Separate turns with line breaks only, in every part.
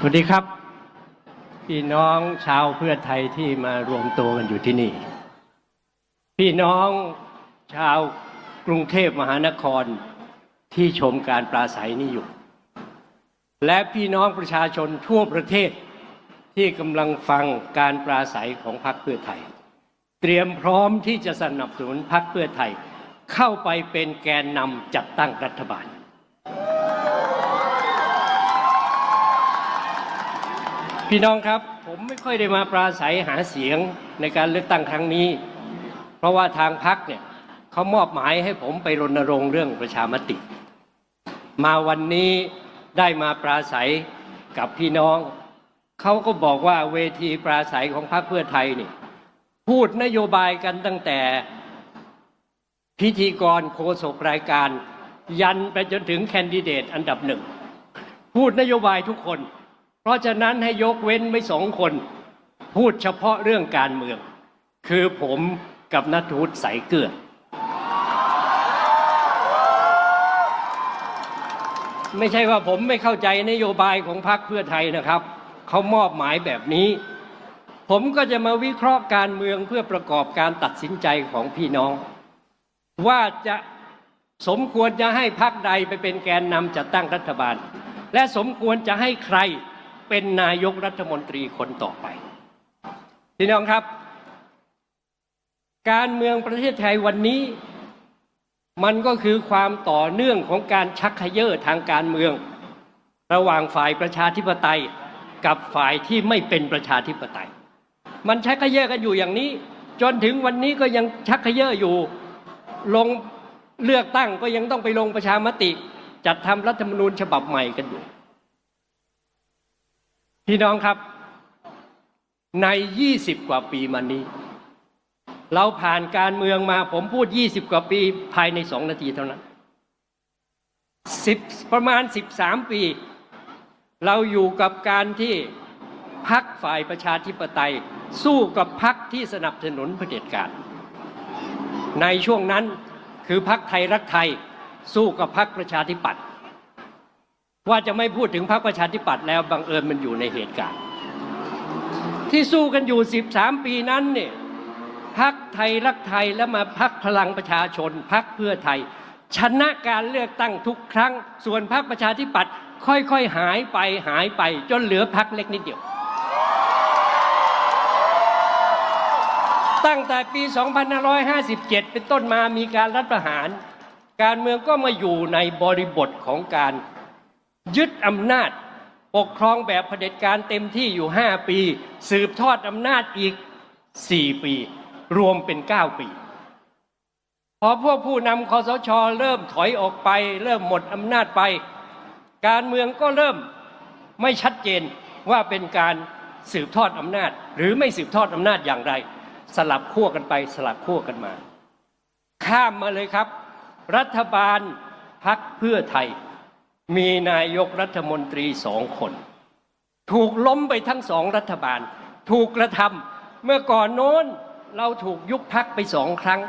สวัสดีครับ พี่น้องชาวเพื่อไทยที่มารวมตัวกันอยู่ที่นี่ พี่น้องชาวกรุงเทพมหานครที่ชมการปราศัยนี้อยู่ และพี่น้องประชาชนทั่วประเทศที่กำลังฟังการปราศัยของพรรคเพื่อไทย เตรียมพร้อมที่จะสนับสนุนพรรคเพื่อไทย เข้าไปเป็นแกนนำจัดตั้งรัฐบาล พี่น้องครับผมไม่ค่อยได้มาปราศัยหาเสียงในการเลือกตั้งครั้งนี้ เพราะว่าทางพักเนี่ยเขามอบหมายให้ผมไปรณรงค์เรื่องประชามติ มาวันนี้ได้มาปราศัยกับพี่น้อง เขาก็บอกว่าเวทีปราศัยของพรรคเพื่อไทยนี่พูดนโยบายกันตั้งแต่พิธีกรโฆษกรายการ ยันไปจนถึงแคนดิเดตอันดับหนึ่ง พูดนโยบายทุกคน เพราะฉะนั้นให้ยกเว้นไม่สองคน พูดเฉพาะเรื่องการเมือง คือผมกับนัทวุฒิใสายเกลือ ไม่ใช่ว่าผมไม่เข้าใจนโยบายของพรรคเพื่อไทยนะครับ เขามอบหมายแบบนี้ ผมก็จะมาวิเคราะห์การเมืองเพื่อประกอบการตัดสินใจของพี่น้อง ว่าจะสมควรจะให้พรรคใดไปเป็นแกนนำจัดตั้งรัฐบาล และสมควรจะให้ใคร เป็นนายกรัฐมนตรีคนต่อไปพี่น้องครับ การเมืองประเทศไทยวันนี้ มันก็คือความต่อเนื่องของการชักเขย่อทางการเมือง ระหว่างฝ่ายประชาธิปไตยกับฝ่ายที่ไม่เป็นประชาธิปไตย มันชักเขย่อกันอยู่อย่างนี้ จนถึงวันนี้ก็ยังชักเขย่ออยู่ลงเลือกตั้งก็ยังต้องไปลงประชามติ จัดทำรัฐธรรมนูญฉบับใหม่กันอยู่ พี่น้องครับ ใน 20 กว่าปีมานี้ เราผ่านการเมืองมาผมพูด 20 กว่าปีภายในสองนาทีเท่านั้น10ประมาณ 13 ปี เราอยู่กับการที่พักฝ่ายประชาธิปไตย สู้กับพักที่สนับสนุนเผด็จการ ในช่วงนั้นคือพักไทยรักไทย สู้กับพักประชาธิปัตย์ ว่าจะไม่พูดถึงพักประชาธิปัตย์แล้วบังเอิญมันอยู่ในเหตุการณ์ ที่สู้กันอยู่ 13 ปีนั้นเนี่ยพักไทยรักไทยแล้วมาพักพลังประชาชนพักเพื่อไทย ชนะการเลือกตั้งทุกครั้ง ส่วนพักประชาธิปัตย์ค่อยๆหายไปหายไป จนเหลือพักเล็กนิดเดียว ตั้งแต่ปี 2557 เป็นต้นมามีการรัฐประหาร การเมืองก็มาอยู่ในบริบทของการ ยึดอำนาจปกครองแบบเผด็จการเต็มที่อยู่ 5 ปี สืบทอดอำนาจอีก 4 ปี รวมเป็น 9 ปี พอพวกผู้นำคอสชเริ่มถอยออกไป เริ่มหมดอำนาจไป การเมืองก็เริ่มไม่ชัดเจนว่าเป็นการสืบทอดอำนาจ หรือไม่สืบทอดอำนาจอย่างไร สลับขั้วกันไปสลับขั้วกันมา ข้ามมาเลยครับ รัฐบาลพักเพื่อไทย มีนายกรัฐมนตรีสองคน ถูกล้มไปทั้งสองรัฐบาล ถูกกระทำเมื่อก่อนโน้นเราถูกยุบพักไปสองครั้ง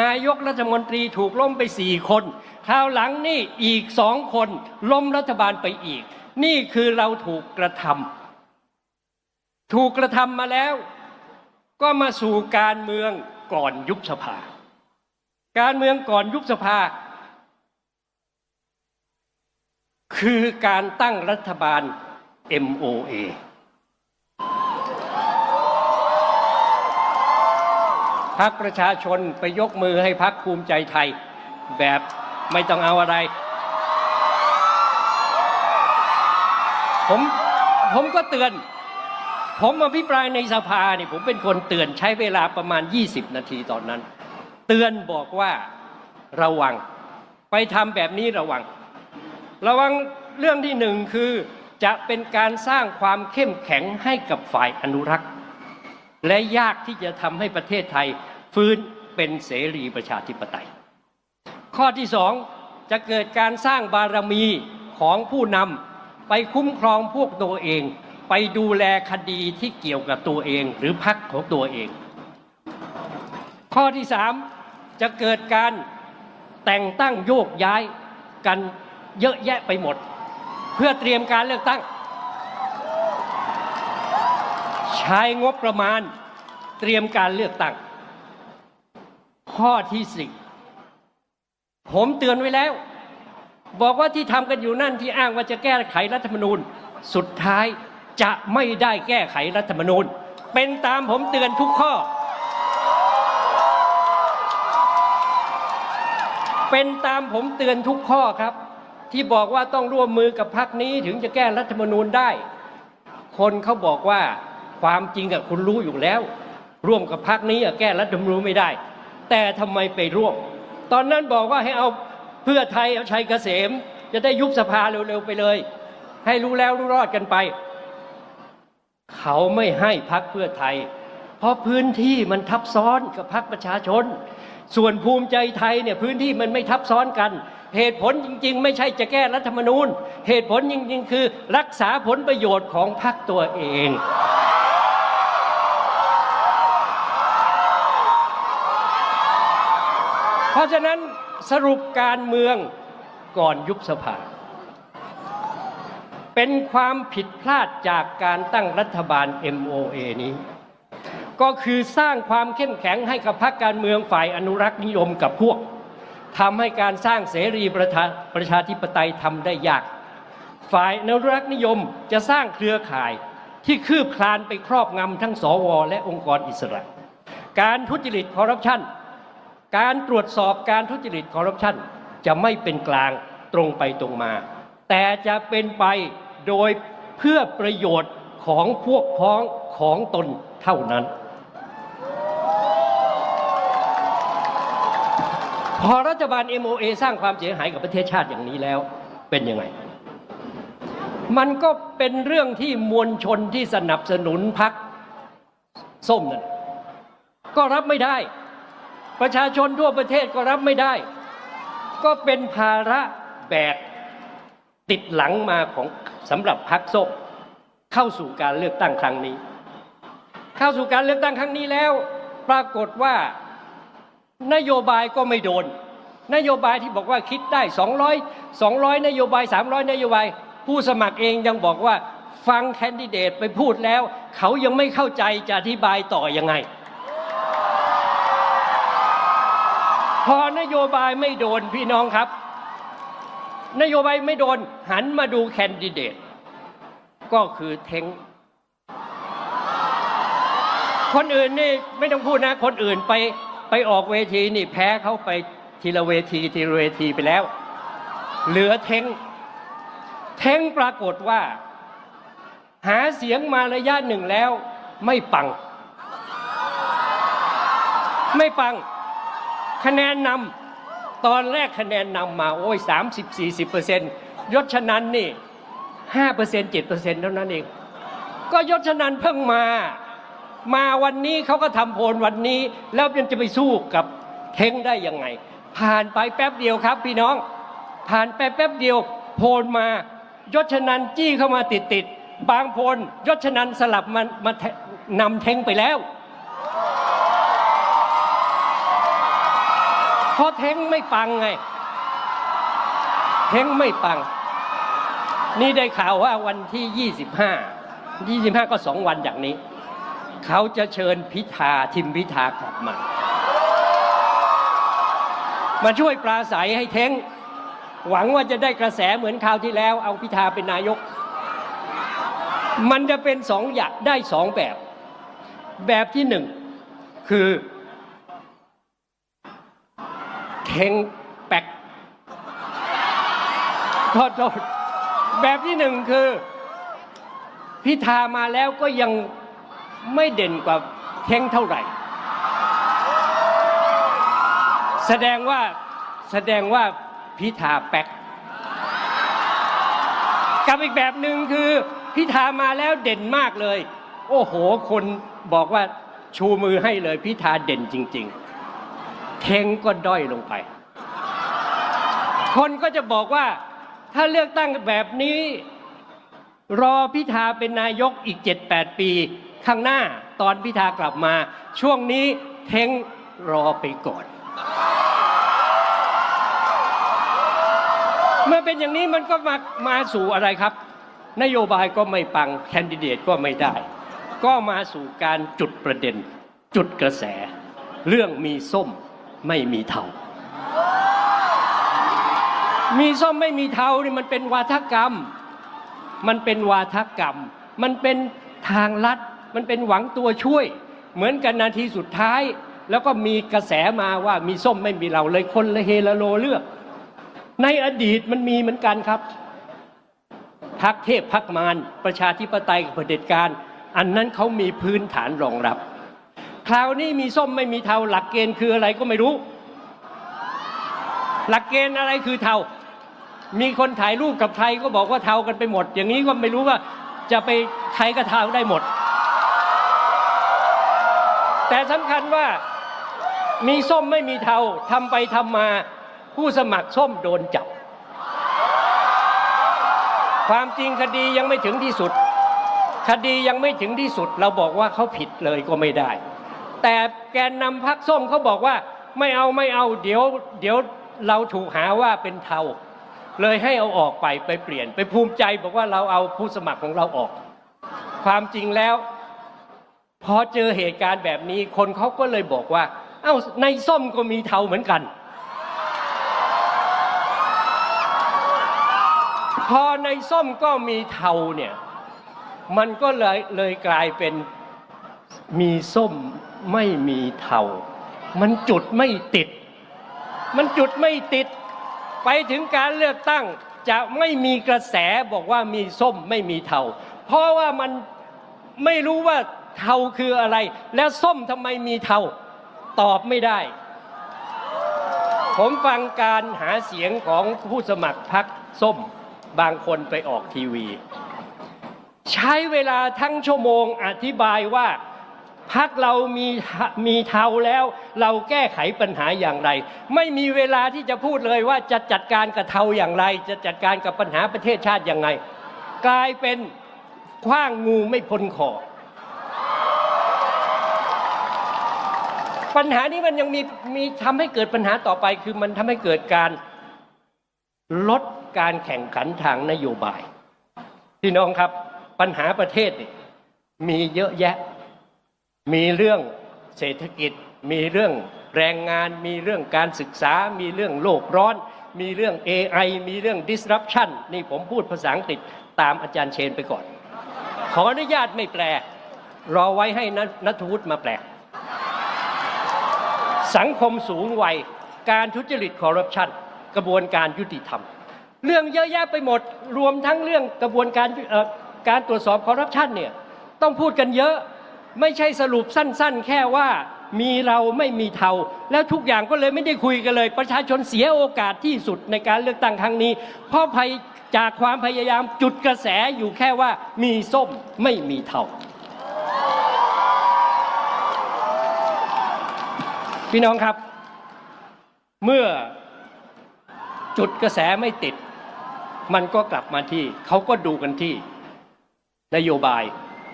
นายกรัฐมนตรีถูกล้มไปสี่คนคราวหลังนี่อีกสองคนล้มรัฐบาลไปอีก นี่คือเราถูกกระทำถูกกระทำมาแล้ว ก็มาสู่การเมืองก่อนยุบสภา การเมืองก่อนยุบสภา คือการตั้งรัฐบาล MOA พักประชาชนไปยกมือให้พักภูมิใจไทย แบบไม่ต้องเอาอะไร ผมผมก็เตือน ผมอภิปรายในสภาเนี่ยผมเป็นคนเตือนใช้เวลาประมาณ 20 นาทีตอนนั้น เตือนบอกว่าระวัง ไปทำแบบนี้ระวัง ระวังเรื่องที่หนึ่งคือจะเป็นการสร้างความเข้มแข็งให้กับฝ่ายอนุรักษ์ และยากที่จะทำให้ประเทศไทยฟื้นเป็นเสรีประชาธิปไตย ข้อที่สองจะเกิดการสร้างบารมีของผู้นำไปคุ้มครองพวกตัวเอง ไปดูแลคดีที่เกี่ยวกับตัวเองหรือพักของตัวเอง ข้อที่สามจะเกิดการแต่งตั้งโยกย้ายกัน เยอะแยะไปหมด เพื่อเตรียมการเลือกตั้ง ใช้งบประมาณเตรียมการเลือกตั้ง ข้อที่สี่ผมเตือนไว้แล้ว บอกว่าที่ทำกันอยู่นั่นที่อ้างว่าจะแก้ไขรัฐธรรมนูญ สุดท้ายจะไม่ได้แก้ไขรัฐธรรมนูญ เป็นตามผมเตือนทุกข้อ เป็นตามผมเตือนทุกข้อครับ ที่บอกว่าต้องร่วมมือกับพรรคนี้ถึงจะแก้รัฐธรรมนูญได้ คนเขาบอกว่าความจริงอะคุณรู้อยู่แล้ว ร่วมกับพรรคนี้อะแก้รัฐธรรมนูญไม่ได้ แต่ทำไมไปร่วม ตอนนั้นบอกว่าให้เอาเพื่อไทยเอาชัยเกษม จะได้ยุบสภาเร็วๆไปเลย ให้รู้แล้วรู้รอดกันไป เขาไม่ให้พักเพื่อไทย เพราะพื้นที่มันทับซ้อนกับพักประชาชน ส่วนภูมิใจไทยเนี่ยพื้นที่มันไม่ทับซ้อนกัน เหตุผลจริง ๆ ไม่ใช่จะแก้รัฐธรรมนูญ เหตุผลจริง ๆ คือรักษาผลประโยชน์ของพักตัวเองเพราะฉะนั้นสรุปการเมืองก่อนยุบสภา เป็นความผิดพลาดจากการตั้งรัฐบาล MOA นี้ ก็คือสร้างความเข้มแข็งให้กับพรรคการเมืองฝ่ายอนุรักษ์นิยมกับพวกทำให้การสร้างเสรีประชาประชาธิปไตยทำได้ยาก ฝ่ายอนุรักษ์นิยมจะสร้างเครือข่ายที่คืบคลานไปครอบงำทั้งสวและองค์กรอิสระ การทุจริตคอร์รัปชันการตรวจสอบการทุจริตคอร์รัปชันจะไม่เป็นกลางตรงไปตรงมา แต่จะเป็นไปโดยเพื่อประโยชน์ของพวกพ้องของตนเท่านั้น พอรัฐบาล MOA สร้างความเสียหายกับประเทศชาติอย่างนี้แล้วเป็นยังไง มันก็เป็นเรื่องที่มวลชนที่สนับสนุนพักส้มนั่นก็รับไม่ได้ ประชาชนทั่วประเทศก็รับไม่ได้ ก็เป็นภาระแบกติดหลังมาของสำหรับพักส้มเข้าสู่การเลือกตั้งครั้งนี้ เข้าสู่การเลือกตั้งครั้งนี้แล้ว ปรากฏว่า นโยบายก็ไม่โดน นโยบายที่บอกว่าคิดได้ 200 200 นโยบาย 300 นโยบาย ผู้สมัครเองยังบอกว่าฟังแคนดิเดตไปพูดแล้ว เขายังไม่เข้าใจจะอธิบายต่อยังไง พอนโยบายไม่โดนพี่น้องครับ นโยบายไม่โดนหันมาดูแคนดิเดต ก็คือเทงคนอื่นนี่ไม่ต้องพูดนะ คนอื่นไป ไปออกเวทีนี่แพ้เขาไปทีละเวทีทีละเวทีไปแล้ว เหลือเทงเทงปรากฏว่า หาเสียงมาระยะหนึ่งแล้ว ไม่ปัง ไม่ปัง คะแนนนำตอนแรกคะแนนนำมาโอ้ย 30 40เปอร์เซ็นต์ยศชนันนี่5เปอร์เซ็นต์7เปอร์เซ็นต์เท่านั้นเอง ก็ยศชนันเพิ่งมา มาวันนี้เขาก็ทำโพลวันนี้ แล้วยังจะไปสู้กับเท้งได้ยังไง ผ่านไปแป๊บเดียวครับ พี่น้อง ผ่านไปแป๊บเดียว โพลมายศชนันจี้เข้ามาติดติดบางโพลยศชนันสลับมันมานำเท้งไปแล้วเพราะเท้งไม่ปังไง เท้งไม่ปัง นี่ได้ข่าวว่าวันที่ 25 25 ก็สองวันจากนี้ เขาจะเชิญพิธาทิมพิธากลับมา มาช่วยปราศัยให้เท้ง หวังว่าจะได้กระแสเหมือนคราวที่แล้ว เอาพิธาเป็นนายก มันจะเป็นสองอย่างได้สองแบบ แบบที่หนึ่งคือเท้งแปกโทษโทษแบบที่หนึ่งคือ พิธามาแล้วก็ยัง ไม่เด่นกว่าเท้งเท่าไหร่ แสดงว่าแสดงว่าพิธาแป๊กกับอีกแบบหนึ่งคือพิธามาแล้วเด่นมากเลย โอ้โห คนบอกว่าชูมือให้เลยพิธาเด่นจริง ๆ เทงก็ด้อยลงไป คนก็จะบอกว่าถ้าเลือกตั้งแบบนี้ รอพิธาเป็นนายกอีก 7-8 ปี ข้างหน้าตอนพิธากลับมา ช่วงนี้เทงรอไปก่อน เมื่อเป็นอย่างนี้มันก็มามาสู่อะไรครับ นโยบายก็ไม่ปังแคนดิเดตก็ไม่ได้ ก็มาสู่การจุดประเด็น จุดกระแส เรื่องมีส้มไม่มีเทามีส้มไม่มีเทานี่มันเป็นวาทกรรม มันเป็นวาทกรรม มันเป็นทางลัด มันเป็นหวังตัวช่วย เหมือนกันนาทีสุดท้าย แล้วก็มีกระแสมาว่ามีส้มไม่มีเราเลยคนละเฮละโลเลือก ในอดีตมันมีเหมือนกันครับพักเทพพักมารประชาธิปไตยกับเผด็จการ อันนั้นเขามีพื้นฐานรองรับ คราวนี้มีส้มไม่มีเทาหลักเกณฑ์คืออะไรก็ไม่รู้ หลักเกณฑ์อะไรคือเทา มีคนถ่ายรูปกับใครก็บอกว่าเทากันไปหมด อย่างนี้ก็ไม่รู้ว่าจะไปใครก็เทาได้หมด แต่สำคัญว่ามีส้มไม่มีเทาทำไปทำมา ผู้สมัครส้มโดนจับ ความจริงคดียังไม่ถึงที่สุด คดียังไม่ถึงที่สุด เราบอกว่าเขาผิดเลยก็ไม่ได้ แต่แกนนำพักส้มเขาบอกว่าไม่เอาไม่เอาเดี๋ยวเดี๋ยวเราถูกหาว่าเป็นเทาเลยให้เอาออกไปไปเปลี่ยน ไปภูมิใจบอกว่าเราเอาผู้สมัครของเราออก ความจริงแล้ว พอเจอเหตุการณ์แบบนี้คนเขาก็เลยบอกว่า เอ้าในส้มก็มีเทาเหมือนกัน พอในส้มก็มีเทาเนี่ย มันก็เลยเลยกลายเป็นมีส้มไม่มีเทา มันจุดไม่ติด มันจุดไม่ติด ไปถึงการเลือกตั้งจะไม่มีกระแสบอกว่ามีส้มไม่มีเทา เพราะว่ามันไม่รู้ว่า เทาคืออะไร แล้วส้มทำไมมีเทาตอบไม่ได้ ผมฟังการหาเสียงของผู้สมัครพรรคส้มบางคนไปออกทีวี ใช้เวลาทั้งชั่วโมงอธิบายว่าพักเรามีมีเทาแล้ว เราแก้ไขปัญหาอย่างไร ไม่มีเวลาที่จะพูดเลยว่าจะจัดการกับเทาอย่างไร จะจัดการกับปัญหาประเทศชาติอย่างไงกลายเป็นคว้างงูไม่พ้นคอ ปัญหานี้มันยังมีมีทำให้เกิดปัญหาต่อไป คือมันทำให้เกิดการลดการแข่งขันทางนโยบายพี่น้องครับปัญหาประเทศนี่มีเยอะแยะ มีเรื่องเศรษฐกิจ มีเรื่องแรงงาน มีเรื่องการศึกษา มีเรื่องโลกร้อน มีเรื่อง AI มีเรื่อง disruption นี่ผมพูดภาษาอังกฤษตามอาจารย์เชนไปก่อน ขออนุญาตไม่แปล รอไว้ให้นนัทวุฒิมาแปล สังคมสูงวัย การทุจริตคอร์รัปชันกระบวนการยุติธรรม เรื่องเยอะแยะไปหมดรวมทั้งเรื่องกระบวนการการตรวจสอบคอร์รัปชันเนี่ยต้องพูดกันเยอะไม่ใช่สรุปสั้น ๆ แค่ว่ามีเราไม่มีเทา แล้วทุกอย่างก็เลยไม่ได้คุยกันเลย ประชาชนเสียโอกาสที่สุดในการเลือกตั้งครั้งนี้ เพราะภัยจากความพยายามจุดกระแสอยู่แค่ว่ามีส้มไม่มีเทา พี่น้องครับ เมื่อจุดกระแสไม่ติด มันก็กลับมาที่เขาก็ดูกันที่นโยบาย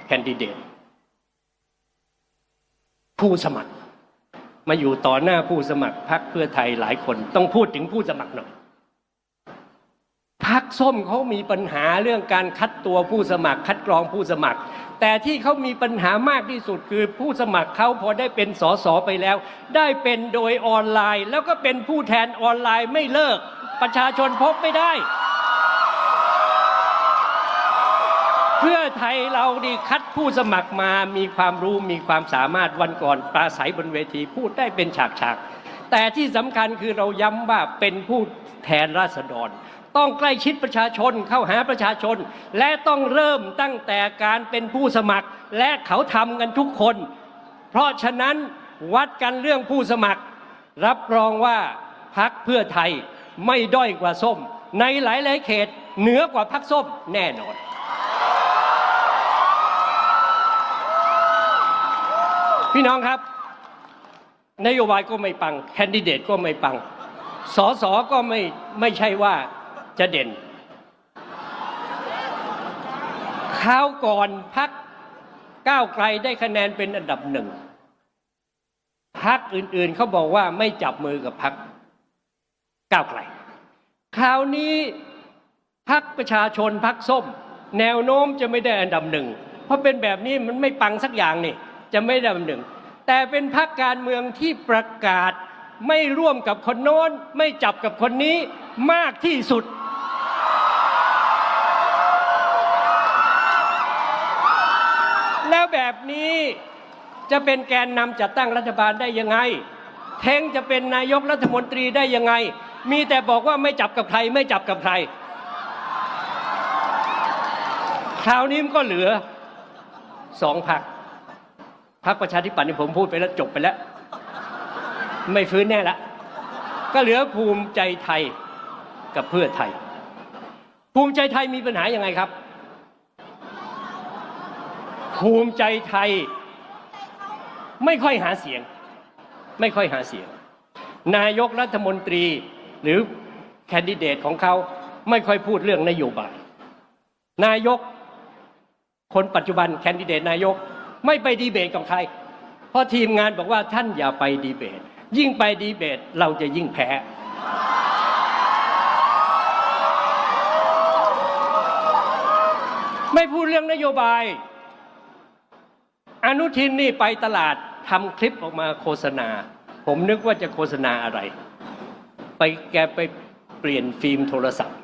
แคนดิเดตผู้สมัคร มาอยู่ต่อหน้าผู้สมัครพรรคเพื่อไทยหลายคนต้องพูดถึงผู้สมัครหน่อย พรรคส้มเขามีปัญหาเรื่องการคัดตัวผู้สมัคร คัดกรองผู้สมัคร แต่ที่เขามีปัญหามากที่สุดคือผู้สมัครเขาพอได้เป็นสสไปแล้ว ได้เป็นโดยออนไลน์ แล้วก็เป็นผู้แทนออนไลน์ไม่เลิก ประชาชนพบไม่ได้ เพื่อไทยเราดีคัดผู้สมัครมามีความรู้มีความสามารถวันก่อนปราศัยบนเวทีพูดได้เป็นฉากๆแต่ที่สำคัญคือเราย้ำว่าเป็นผู้แทนราษฎร ต้องใกล้ชิดประชาชนเข้าหาประชาชน และต้องเริ่มตั้งแต่การเป็นผู้สมัคร และเขาทำกันทุกคน เพราะฉะนั้นวัดกันเรื่องผู้สมัคร รับรองว่าพักเพื่อไทยไม่ด้อยกว่าส้ม ในหลายๆเขตเหนือกว่าพักส้มแน่นอนพี่น้องครับ นโยบายก็ไม่ปัง แคนดิเดตก็ไม่ปังสอสอก็ไม่ไม่ใช่ว่า จะเด่นคราวก่อนพักก้าวไกลได้คะแนนเป็นอันดับหนึ่งพักอื่นๆเขาบอกว่าไม่จับมือกับพักก้าวไกล คราวนี้พักประชาชนพักส้ม แนวโน้มจะไม่ได้อันดับหนึ่งเพราะเป็นแบบนี้มันไม่ปังสักอย่างนี่จะไม่ได้อันดับหนึ่งแต่เป็นพรรคการเมืองที่ประกาศไม่ร่วมกับคนโน้น ไม่จับกับคนนี้มากที่สุด แล้วแบบนี้จะเป็นแกนนำจัดตั้งรัฐบาลได้ยังไง เทงจะเป็นนายกรัฐมนตรีได้ยังไง มีแต่บอกว่าไม่จับกับใครไม่จับกับใคร คราวนี้มันก็เหลือสองพักพักประชาธิปัตย์นี่ผมพูดไปแล้วจบไปแล้ว ไม่ฟื้นแน่ละก็เหลือภูมิใจไทยกับเพื่อไทย ภูมิใจไทยมีปัญหาอยังไงครับ ภูมิใจไทย ไม่ค่อยหาเสียง ไม่ค่อยหาเสียง นายกรัฐมนตรีหรือแคนดิเดตของเขาไม่ค่อยพูดเรื่องนโยบาย นายก คนปัจจุบันแคนดิเดตนายกไม่ไปดีเบตกับใคร เพราะทีมงานบอกว่าท่านอย่าไปดีเบต ยิ่งไปดีเบตเราจะยิ่งแพ้ ไม่พูดเรื่องนโยบาย นุทินนี่ไปตลาดทำคลิปออกมาโฆษณา ผมนึกว่าจะโฆษณาอะไร ไปแกไปเปลี่ยนฟิล์มโทรศัพท์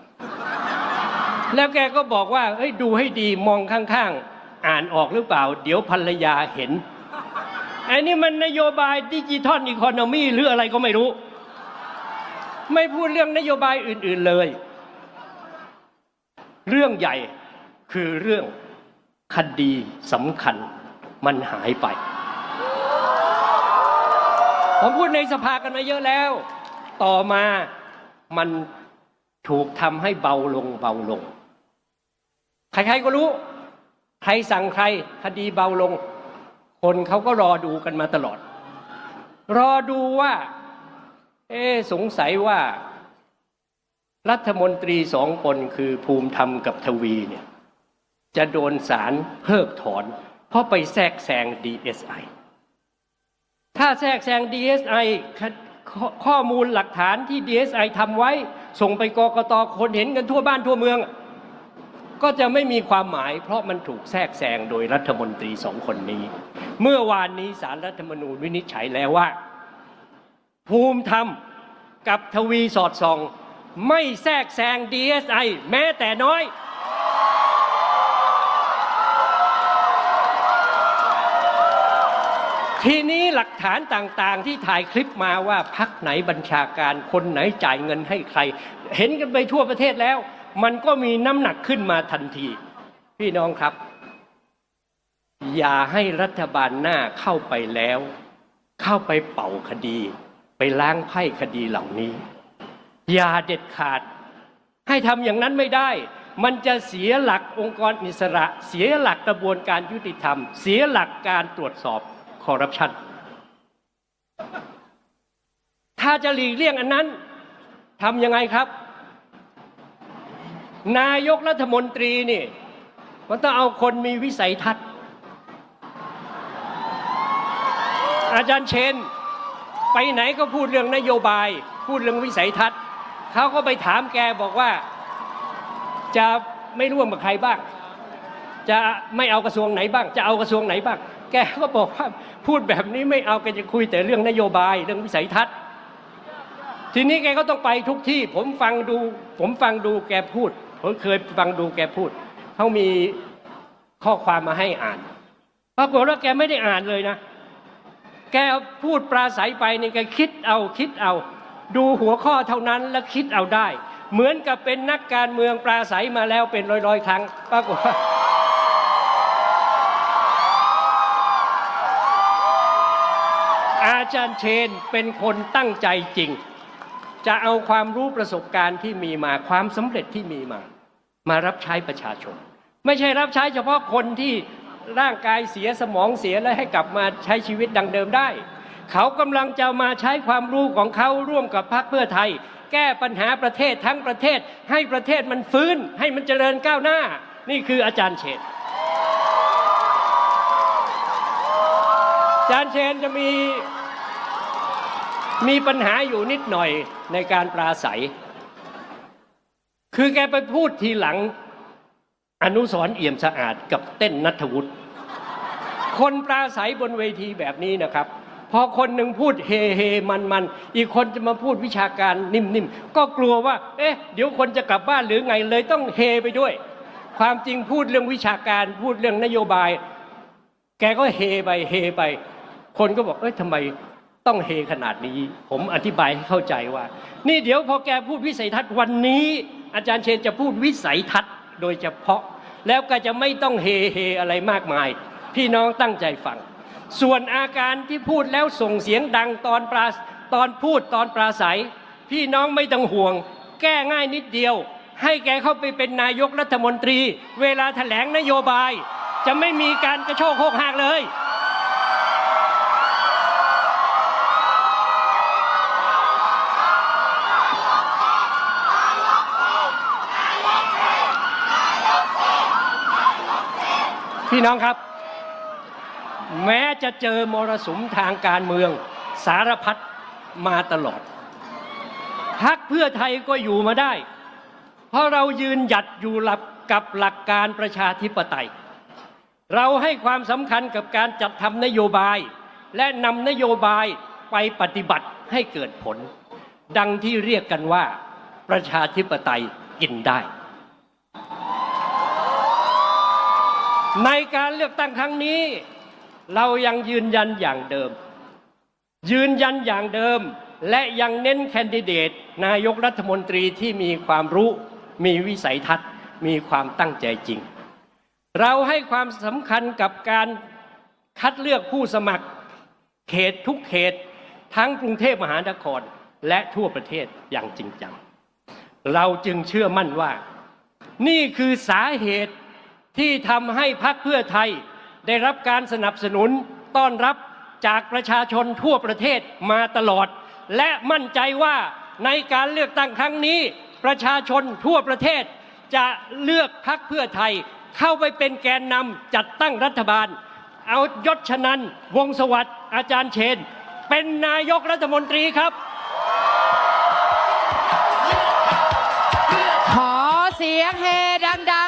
แล้วแกก็บอกว่าเฮ้ยดูให้ดีมองข้างๆ อ่านออกหรือเปล่า เดี๋ยวภรรยาเห็นไอ้นี่มันนโยบายดิจิทัลอีโคโนมีหรืออะไรก็ไม่รู้ ไม่พูดเรื่องนโยบายอื่น ๆเลย เรื่องใหญ่คือเรื่องคดีสำคัญ มันหายไป ผมพูดในสภากันมาเยอะแล้ว ต่อมามันถูกทำให้เบาลงเบาลง ใครๆก็รู้ ใครสั่งใครคดีเบาลง คนเขาก็รอดูกันมาตลอด รอดูว่า เอ๊สงสัยว่า รัฐมนตรีสองคนคือภูมิธรรมกับทวีเนี่ย จะโดนศาลเพิกถอน เพราะไปแทรกแซง DSI ถ้าแทรกแซง DSI ขข้อข้อมูลหลักฐานที่ DSI ทำไว้ ส่งไปกกตคนเห็นกันทั่วบ้านทั่วเมือง ก็จะไม่มีความหมาย เพราะมันถูกแทรกแซงโดยรัฐมนตรีสองคนนี้ เมื่อวานนี้สารรัฐธรรมนูญวินิจฉัยแล้วว่า ภูมิธรรมกับทวีสอดส่อง ไม่แทรกแซง DSI แม้แต่น้อย ทีนี้หลักฐานต่างๆ ที่ถ่ายคลิปมาว่าพักไหนบัญชาการคนไหนจ่ายเงินให้ใคร เห็นกันไปทั่วประเทศแล้ว มันก็มีน้ำหนักขึ้นมาทันที พี่น้องครับ อย่าให้รัฐบาลหน้าเข้าไปแล้ว เข้าไปเป่าคดี ไปล้างไพ่คดีเหล่านี้ อย่าเด็ดขาด ให้ทำอย่างนั้นไม่ได้มันจะเสียหลักองค์กรอิสระ เสียหลักกระบวนการยุติธรรม เสียหลักการตรวจสอบ คอร์รัปชันถ้าจะหลีกเลี่ยงอันนั้นทำยังไงครับ นายกรัฐมนตรีนี่มันต้องเอาคนมีวิสัยทัศน์ อาจารย์เชน ไปไหนก็พูดเรื่องนโยบาย พูดเรื่องวิสัยทัศน์เขาก็ไปถามแกบอกว่า จะไม่ร่วมกับใครบ้าง จะไม่เอากระทรวงไหนบ้าง จะเอากระทรวงไหนบ้าง แกก็บอกว่าพูดแบบนี้ไม่เอาแกจะคุยแต่เรื่องนโยบายเรื่องวิสัยทัศน์ ทีนี้แกก็ต้องไปทุกที่ ผมฟังดู ผมฟังดูแกพูด ผมเคยฟังดูแกพูดเขามีข้อความมาให้อ่านปรากฏว่าแกไม่ได้อ่านเลยนะ แกพูดปราศัยไปนี่แกคิดเอาคิดเอา ดูหัวข้อเท่านั้นแล้วคิดเอาได้ เหมือนกับเป็นนักการเมืองปราศัยมาแล้วเป็นร้อยๆครั้งปรากฏว่า อาจารย์เชนเป็นคนตั้งใจจริง จะเอาความรู้ประสบการณ์ที่มีมาความสำเร็จที่มีมา มารับใช้ประชาชน ไม่ใช่รับใช้เฉพาะคนที่ร่างกายเสียสมองเสียแล้วให้กลับมาใช้ชีวิตดังเดิมได้ เขากำลังจะมาใช้ความรู้ของเขาร่วมกับพรรคเพื่อไทย แก้ปัญหาประเทศทั้งประเทศ ให้ประเทศมันฟื้น ให้มันเจริญก้าวหน้า นี่คืออาจารย์เชนอาจารย์เชนจะมี มีปัญหาอยู่นิดหน่อยในการปราศัย คือแกไปพูดทีหลัง อนุสรเอี่ยมสะอาดกับเต้นนัทวุฒิคนปราศัยบนเวทีแบบนี้นะครับ พอคนหนึ่งพูดเฮเฮมันมันอีกคนจะมาพูดวิชาการนิ่มๆ ก็กลัวว่า เอ๊ะ เดี๋ยวคนจะกลับบ้านหรือไงเลยต้องเฮไปด้วย ความจริงพูดเรื่องวิชาการพูดเรื่องนโยบาย แกก็เฮไปเฮไป คนก็บอกเอ้ยทำไม ต้องเฮขนาดนี้ ผมอธิบายให้เข้าใจว่า นี่เดี๋ยวพอแกพูดวิสัยทัศน์วันนี้ อาจารย์เชนจะพูดวิสัยทัศน์โดยเฉพาะ แล้วก็จะไม่ต้องเฮเฮอะไรมากมาย พี่น้องตั้งใจฟัง ส่วนอาการที่พูดแล้วส่งเสียงดังตอนปราตอนพูดตอนปราศัย พี่น้องไม่ต้องห่วง แก้ง่ายนิดเดียว ให้แกเข้าไปเป็นนายกรัฐมนตรี เวลาแถลงนโยบาย จะไม่มีการกระโชกโคกหักเลย พี่น้องครับ แม้จะเจอมรสุมทางการเมืองสารพัดมาตลอดพักเพื่อไทยก็อยู่มาได้ เพราะเรายืนหยัดอยู่หลับกับหลักการประชาธิปไตย เราให้ความสำคัญกับการจัดทำนโยบาย และนำนโยบายไปปฏิบัติให้เกิดผล ดังที่เรียกกันว่าประชาธิปไตยกินได้ ในการเลือกตั้งครั้งนี้ เรายังยืนยันอย่างเดิม ยืนยันอย่างเดิม และยังเน้นแคนดิเดต นายกรัฐมนตรีที่มีความรู้มีวิสัยทัศน์ มีความตั้งใจจริง เราให้ความสำคัญกับการคัดเลือกผู้สมัครเขตทุกเขตทั้งกรุงเทพมหานครและทั่วประเทศอย่างจริงจัง เราจึงเชื่อมั่นว่า นี่คือสาเหตุ ที่ทำให้พรรคเพื่อไทย ได้รับการสนับสนุนต้อนรับจากประชาชนทั่วประเทศมาตลอด และมั่นใจว่าในการเลือกตั้งครั้งนี้ ประชาชนทั่วประเทศ จะเลือกพรรคเพื่อไทย เข้าไปเป็นแกนนำจัดตั้งรัฐบาล เอายศชนันวงสวัสดิ์อาจารย์เชน เป็นนายกรัฐมนตรีครับ
ขอเสียงเฮดัง